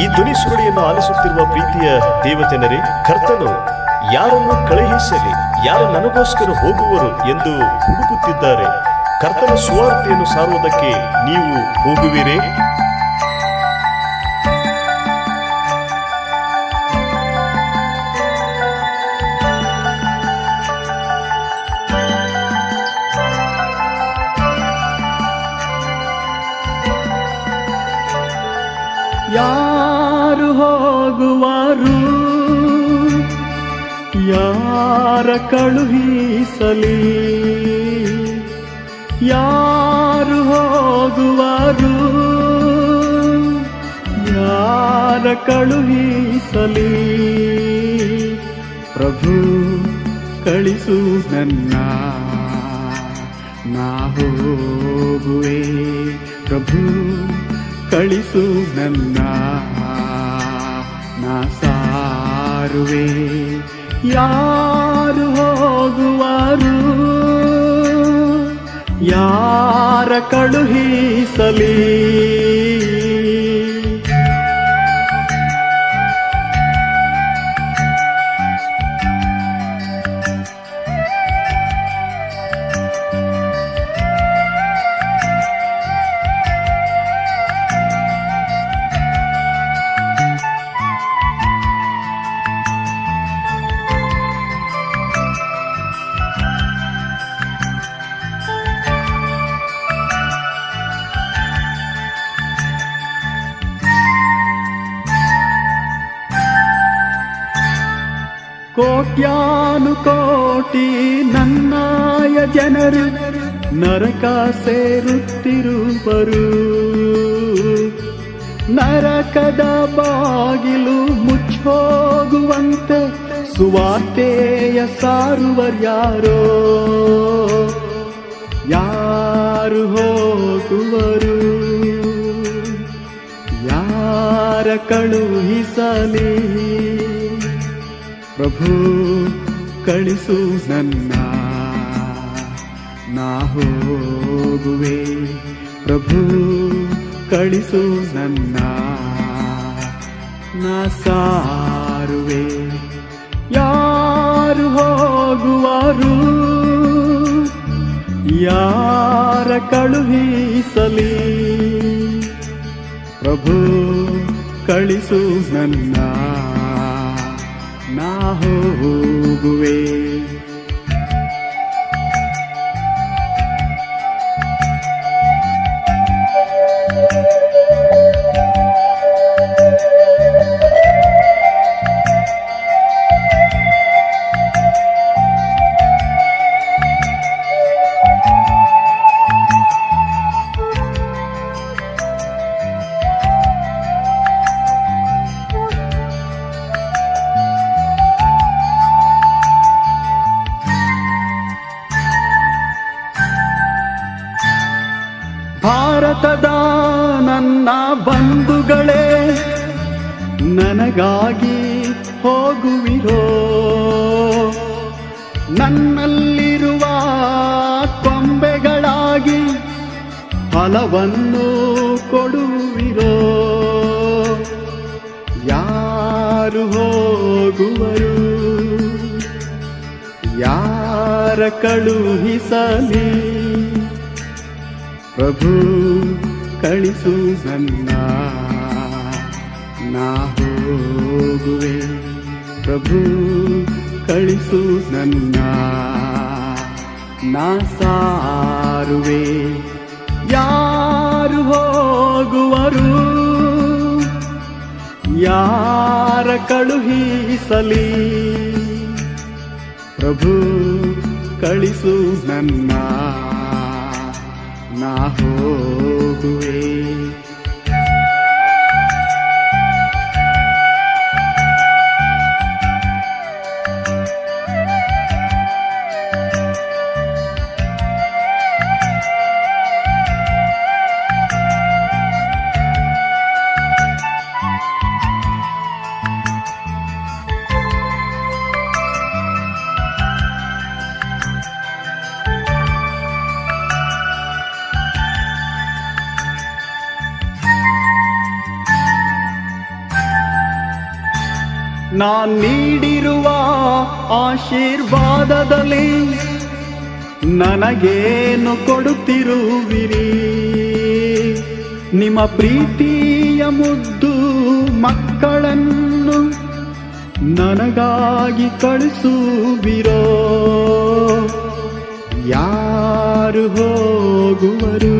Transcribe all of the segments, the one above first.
ಈ ಧ್ವನಿ ಸುರುಳಿಯನ್ನು ಆಲಿಸುತ್ತಿರುವ ಪ್ರೀತಿಯ ದೇವತೆನರೇ ಕರ್ತನು ಯಾರನ್ನು ಕಳುಹಿಸಲಿ, ಯಾರು ನನಗೋಸ್ಕರ ಹೋಗುವರು ಎಂದು ಹುಡುಕುತ್ತಿದ್ದಾರೆ. ಕರ್ತನ ಸುವಾರ್ತೆಯನ್ನು ಸಾರುವುದಕ್ಕೆ ನೀವು ಹೋಗುವಿರೇ? ಯಾರ ಕಳುಹಿಸಲಿ ಯಾರು ಹೋಗುವರು? ಯಾರ ಕಳುಹಿಸಲಿ ಪ್ರಭು, ಕಳಿಸು ನನ್ನ. ನಾ ಹೋಗುವೆ. ಪ್ರಭು, ಕಳಿಸು ನನ್ನ. ನಾ ಸಾರುವೆ. ಯಾರು ಹೋಗುವರು? ಯಾರ ಕಳುಹಿಸಲಿ? ಕೋಟ್ಯಾನು ಕೋಟಿ ನನ್ನಾಯ ಜನರು, ನರಕ ಸೇರುತ್ತಿರುವರು. ನರಕದ ಬಾಗಿಲು ಮುಚ್ಚೋಗುವಂತೆ ಸುವಾರ್ತೆಯ ಸಾರುವರ್ಯಾರೋ ಯಾರು ಹೋಗುವರು? ಯಾರ ಕಳುಹಿಸಲಿ? ಪ್ರಭು, ಕಳಿಸು ನನ್ನ ನಾ ಹೋಗುವೆ. ಪ್ರಭು, ಕಳಿಸು ನನ್ನ ನಾ ಸಾರುವೆ. ಯಾರು ಹೋಗುವರು? ಯಾರ ಕಳುಹಿಸಲಿ? ಪ್ರಭು, ಕಳಿಸು ನನ್ನ ನಾ ಹೋಗುವೆ ಭಾರತದ ನನ್ನ ಬಂಧುಗಳೇ ನನಗಾಗಿ ಹೋಗುವಿರೋ. ನನ್ನಲ್ಲಿರುವ ಕೊಂಬೆಗಳಾಗಿ ಫಲವನ್ನು ಕೊಡುವಿರೋ. ಯಾರು ಹೋಗುವರು? ಯಾರ ಕಳುಹಿಸಲಿ? ಪ್ರಭು ಕಳಿಸು ನನ್ನ. ನಾ ಹೋಗುವೆ. ಪ್ರಭು ಕಳಿಸು ನನ್ನ. ನಾ ಸಾರುವೆ. ಯಾರು ಹೋಗುವರು? ಯಾರ ಕಳುಹಿಸಲಿ? ಪ್ರಭು ಕಳಿಸು ನನ್ನ. ನಾ ಹೋಗುವೆ ನಾನ್ ನೀಡಿರುವ ಆಶೀರ್ವಾದದಲ್ಲಿ ನನಗೇನು ಕೊಡುತ್ತಿರುವಿರಿ? ನಿಮ್ಮ ಪ್ರೀತಿಯ ಮುದ್ದು ಮಕ್ಕಳನ್ನು ನನಗಾಗಿ ಕಳಿಸುವಿರೋ? ಯಾರು ಹೋಗುವರು?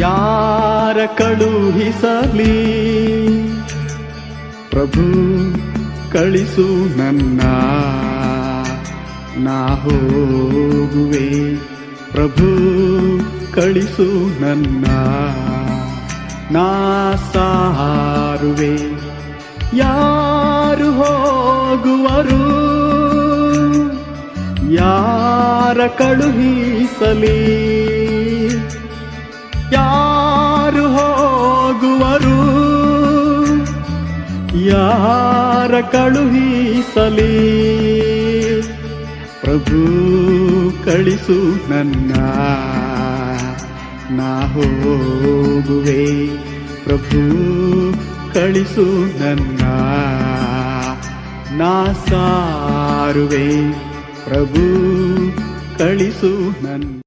ಯಾರ ಕಳುಹಿಸಲಿ? ಪ್ರಭು ಕಳಿಸು ನನ್ನ ನಾ ಹೋಗುವೆ. ಪ್ರಭು ಕಳಿಸು ನನ್ನ ನಾ ಸಾರುವೆ. ಯಾರು ಹೋಗುವರು? ಯಾರ ಕಳುಹಿಸಲಿ? ಯಾರ ಕಳುಹಿಸಲಿ? ಪ್ರಭು ಕಳಿಸು ನನ್ನ, ನಾ ಹೋಗುವೆ. ಪ್ರಭು ಕಳಿಸು ನನ್ನ, ನಾ ಸಾರುವೆ. ಪ್ರಭು ಕಳಿಸು ನನ್ನ.